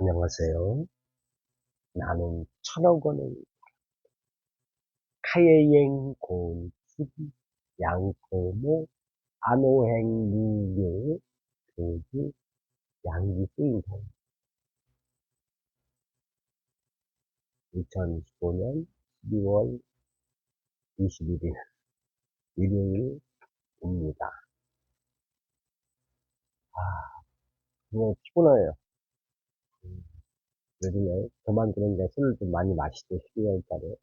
안녕하세요. 나는 천억 원을 카예행 곤수기 양코모 안호행 무교 교주 양기수인사 2015년 12월 21일 일요일입니다. 아, 그냥 피곤해요. 요즘에 저만 그런데 술을 좀 많이 마시죠. 12월 달에.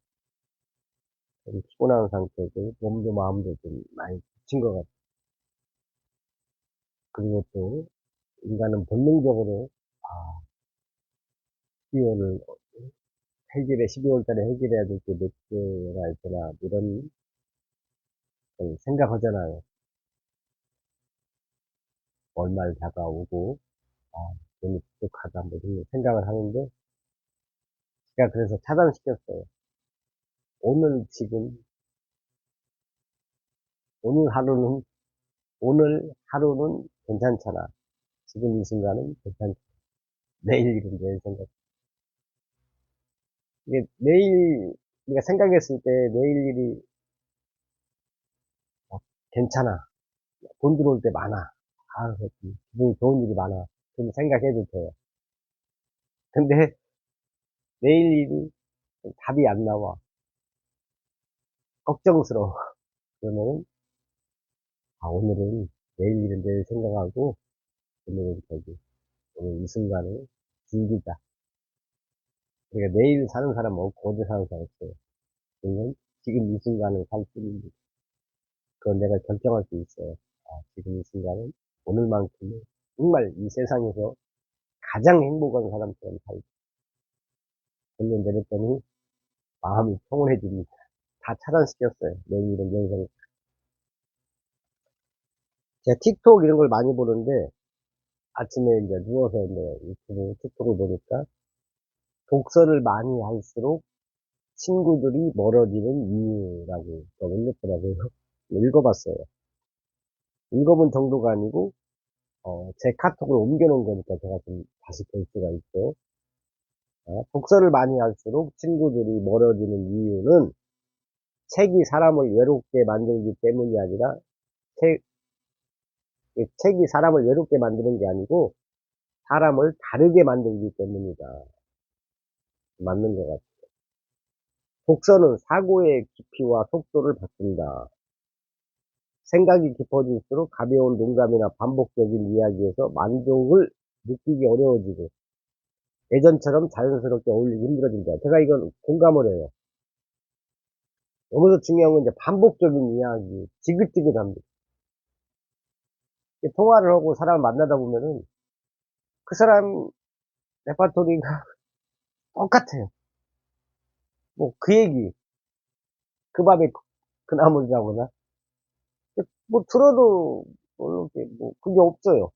좀 피곤한 상태고 몸도 마음도 좀 많이 지친 것 같아요. 그리고 또 인간은 본능적으로 아 12월을 해결해 12월 달에 해결해야 될 게 몇 개나 있구나 이런 생각하잖아요. 월말 다가오고 아, 너무 부족하다 뭐 이런 생각을 하는데 제가 그래서 차단시켰어요. 오늘 지금 오늘 하루는 오늘 하루는 괜찮잖아. 지금 이 순간은 괜찮잖아. 내일 일은 내일 생각. 이게 내일 우리가 생각했을 때 내일 일이 어, 괜찮아. 돈 들어올 때 많아. 아, 기분이 좋은 일이 많아. 그럼 생각해도 돼요. 근데 내일 일이 답이 안 나와. 걱정스러워. 그러면은, 아, 오늘은 내일 일은 내일 생각하고, 오늘은 저기, 오늘 이 순간을 즐기자. 그러니까 내일 사는 사람 없고, 어제 사는 사람 없어요. 그러면 지금 이 순간을 살 뿐입니다. 그건 내가 결정할 수 있어요. 아, 지금 이 순간은 오늘만큼은 정말 이 세상에서 가장 행복한 사람처럼 살자. 결론 내렸더니 마음이 평온해집니다. 다 차단시켰어요. 내일은 영상. 제가 틱톡 이런 걸 많이 보는데 아침에 이제 누워서 이제 유튜브 틱톡을 보니까 독서를 많이 할수록 친구들이 멀어지는 이유라고 올렸더라고요. 읽어봤어요. 읽어본 정도가 아니고 어, 제 카톡을 옮겨놓은 거니까 제가 좀 다시 볼 수가 있고 어, 독서를 많이 할수록 친구들이 멀어지는 이유는 책이 사람을 외롭게 만들기 때문이 아니라 책, 책이 사람을 외롭게 만드는 게 아니고 사람을 다르게 만들기 때문이다. 맞는 것 같아요. 독서는 사고의 깊이와 속도를 바꾼다. 생각이 깊어질수록 가벼운 농담이나 반복적인 이야기에서 만족을 느끼기 어려워지고 예전처럼 자연스럽게 어울리기 힘들어진다. 제가 이건 공감을 해요. 여기서 중요한 건 이제 반복적인 이야기, 지긋지긋합니다. 통화를 하고 사람을 만나다 보면은 그 사람 레파토리가 똑같아요. 뭐 그 얘기, 그 밤에 그 나무를 자거나 뭐 들어도 뭐 이렇게 뭐 그게 없어요.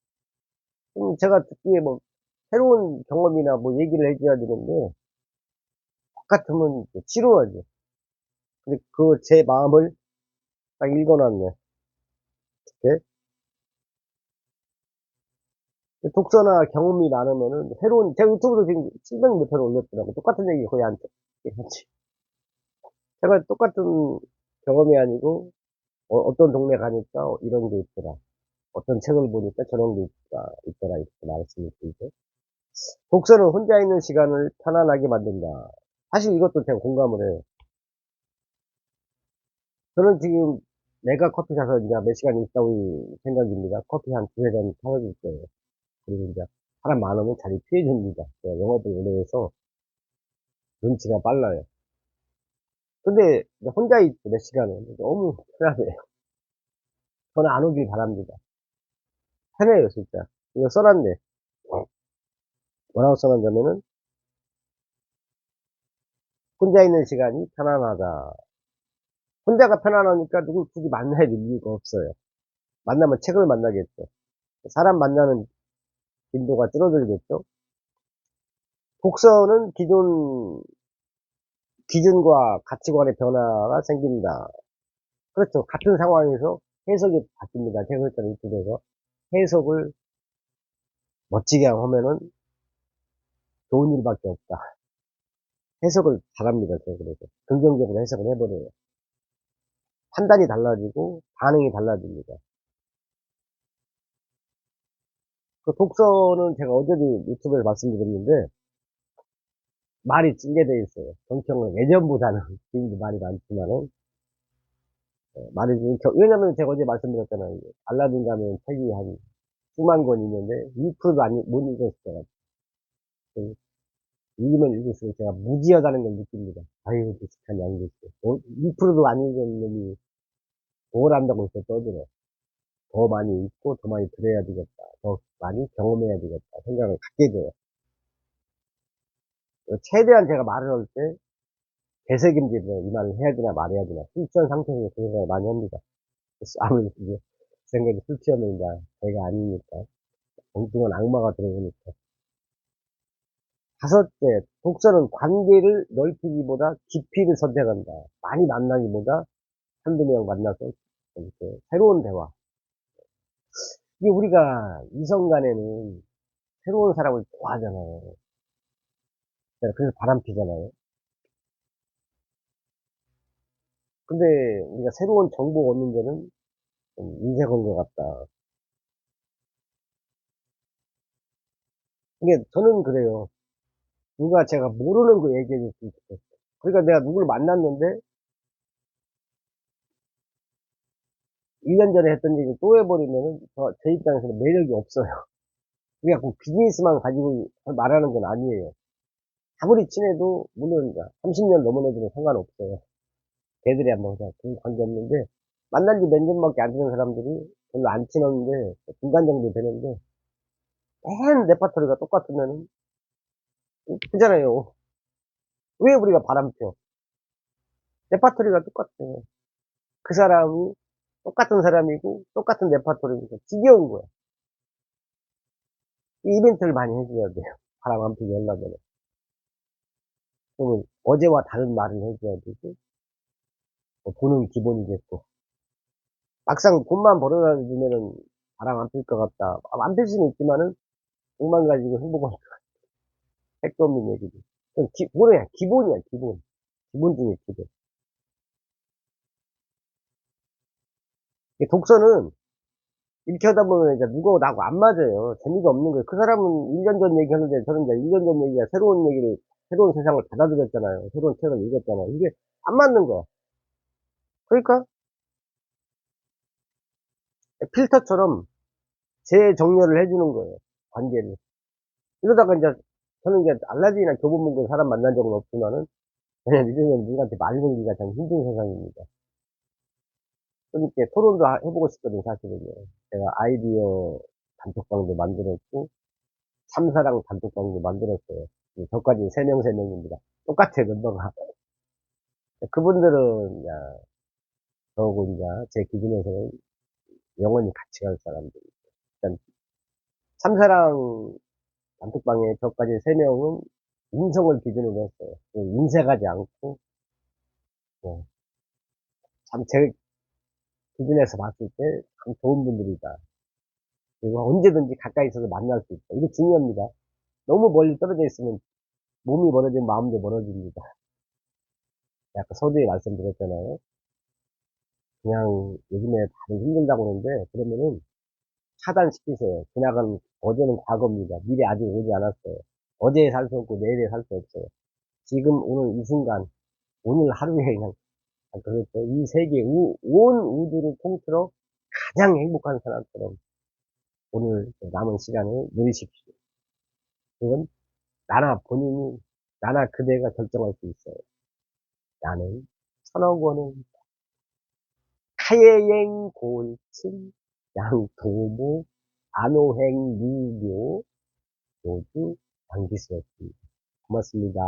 그럼 제가 듣기에 뭐 새로운 경험이나 뭐 얘기를 해줘야 되는데 똑같으면 지루하죠. 근데 그 제 마음을 딱 읽어놨네. 이렇게. 독서나 경험이 많으면은 새로운 제가 유튜브도 지금 700몇 회를 올렸더라고. 똑같은 얘기 거의 안 했지. 제가 똑같은 경험이 아니고 어, 떤 동네 가니까 이런 게 있더라. 어떤 책을 보니까 저런 게 있더라, 있더라 이렇게 말씀을 드리죠. 독서는 혼자 있는 시간을 편안하게 만든다. 사실 이것도 제가 공감을 해요. 저는 지금 내가 커피 사서 이제 몇 시간 있다 올 생각입니다. 커피 한 두세 잔 사줄 거예요. 그리고 이제 사람 많으면 자리 피해줍니다. 영업을 오래 해서 눈치가 빨라요. 근데 혼자 있고 몇 시간은 너무 편하네요. 저는 안 오길 바랍니다. 편해요, 진짜. 이거 써놨네. 뭐라고 써놨냐면은, 혼자 있는 시간이 편안하다. 혼자가 편안하니까 누굴 굳이 만나야 될 이유가 없어요. 만나면 책을 만나겠죠. 사람 만나는 빈도가 줄어들겠죠. 독서는 기존 기준과 가치관의 변화가 생긴다. 그렇죠. 같은 상황에서 해석이 바뀝니다. 해설자를 이쪽에서 해석을 멋지게 하면은 좋은 일밖에 없다. 해석을 잘합니다, 그래서. 긍정적으로 해석을 해버려요. 판단이 달라지고, 반응이 달라집니다. 그 독서는 제가 어제도 유튜브에서 말씀드렸는데, 말이 찡게 돼 있어요. 정평은 예전보다는, 지금도 말이 많지만은, 어, 말이 좀, 겨- 왜냐면 제가 어제 말씀드렸잖아요. 알라딘 가면 책이 한 수만 권 있는데, 2%도 아니, 못 읽었어요. 그, 읽으면 읽을수록 제가 무지하다는 걸 느낍니다. 아유, 비슷한 양도시. 2%도 안 읽은 놈이 뭘 한다고 이렇게 떠들어. 더 많이 읽고, 더 많이 들어야 되겠다. 더 많이 경험해야 되겠다. 생각을 갖게 돼요. 최대한 제가 말을 할 때, 되새김질을 이 말을 해야 되나 말해야 되나. 술 취한 상태에서 그 생각을 많이 합니다. 아무리 이제 생각이 술 취하면 이제 제가 아니니까. 엉뚱한 악마가 들어오니까. 다섯째, 독서는 관계를 넓히기보다 깊이를 선택한다. 많이 만나기보다 한두 명 만나서 이렇게 새로운 대화. 이게 우리가 이성 간에는 새로운 사람을 좋아하잖아요. 그래서 바람 피잖아요. 근데 우리가 새로운 정보 얻는 데는 건것 같다. 이게 저는 그래요. 누가 제가 모르는 거 얘기해 줬으면 좋겠어. 그러니까 내가 누구를 만났는데 1년 전에 했던 얘기 또 해버리면은 저, 제 입장에서는 매력이 없어요. 그러니까 꼭 비즈니스만 가지고 말하는 건 아니에요. 아무리 친해도 물론 30년 넘은 애들은 상관없어요. 걔들이 한번 그냥 그 관계없는데 만난 지 몇 년밖에 안 되는 사람들이 별로 안 친한데 중간 정도 되는데 맨 레파토리가 똑같으면은 그잖아요. 왜 우리가 바람 펴? 레파토리가 똑같아요. 그 사람이 똑같은 사람이고 똑같은 레파토리니까 지겨운 거야. 이 이벤트를 많이 해줘야 돼요. 바람 안 피게 하려면. 그러면 어제와 다른 말을 해줘야 되고 뭐 돈은 기본이겠고 막상 돈만 벌어다 주면은 바람 안 필 것 같다. 안 필 수는 있지만은 돈만 가지고 같아. 택도 없는 얘기지. 그건 기, 뭐냐 기본이야 기본. 기본 중에 기본. 이 독서는 하다 보면 이제 누구 나하고 안 맞아요. 재미가 없는 거예요. 그 사람은 1년 전 얘기하는데 저는 이제 1년 전 얘기가 새로운 얘기를, 새로운 세상을 받아들였잖아요. 새로운 책을 읽었잖아요. 이게 안 맞는 거야. 그러니까 필터처럼 재정렬을 해주는 거예요. 관계를. 이러다가 이제 저는 이제 알라딘이나 교보문고 사람 만난 적은 없지만은 그냥 이러면 누구한테 말 걸기가 참 힘든 세상입니다. 그러니까 토론도 하- 해보고 싶거든요, 사실은요. 제가 아이디어 단톡방도 만들었고, 참사랑 단톡방도 만들었어요. 저까지 3명, 3명입니다. 똑같아요, 멤버가. 그분들은, 야, 저하고 이제 제 기준에서는 영원히 같이 갈 사람들. 일단, 참사랑 단톡방에 저까지 3명은 인성을 기준으로 했어요. 인색하지 않고, 뭐, 참, 제 기준에서 봤을 때 참 좋은 분들이다. 그리고 언제든지 가까이 있어서 만날 수 있다. 이게 중요합니다. 너무 멀리 떨어져 있으면 몸이 멀어지면 마음도 멀어집니다. 아까 서두에 말씀드렸잖아요. 그냥 요즘에 다들 힘들다고 그러는데 그러면은 차단시키세요. 지나간 어제는 과거입니다. 미래 아직 오지 않았어요. 어제에 살 수 없고 내일에 살 수 없어요. 지금 오늘 이 순간 오늘 하루에 그냥 아, 그렇죠. 이 세계 우- 온 우주를 통틀어 가장 행복한 사람처럼 오늘 남은 시간을 누리십시오. 그건 나나 본인이 나나 그대가 결정할 수 있어요. 나는 천억 원을 타예행 골침 양도모 안호행 유교 모두 당기수였습니다. 고맙습니다.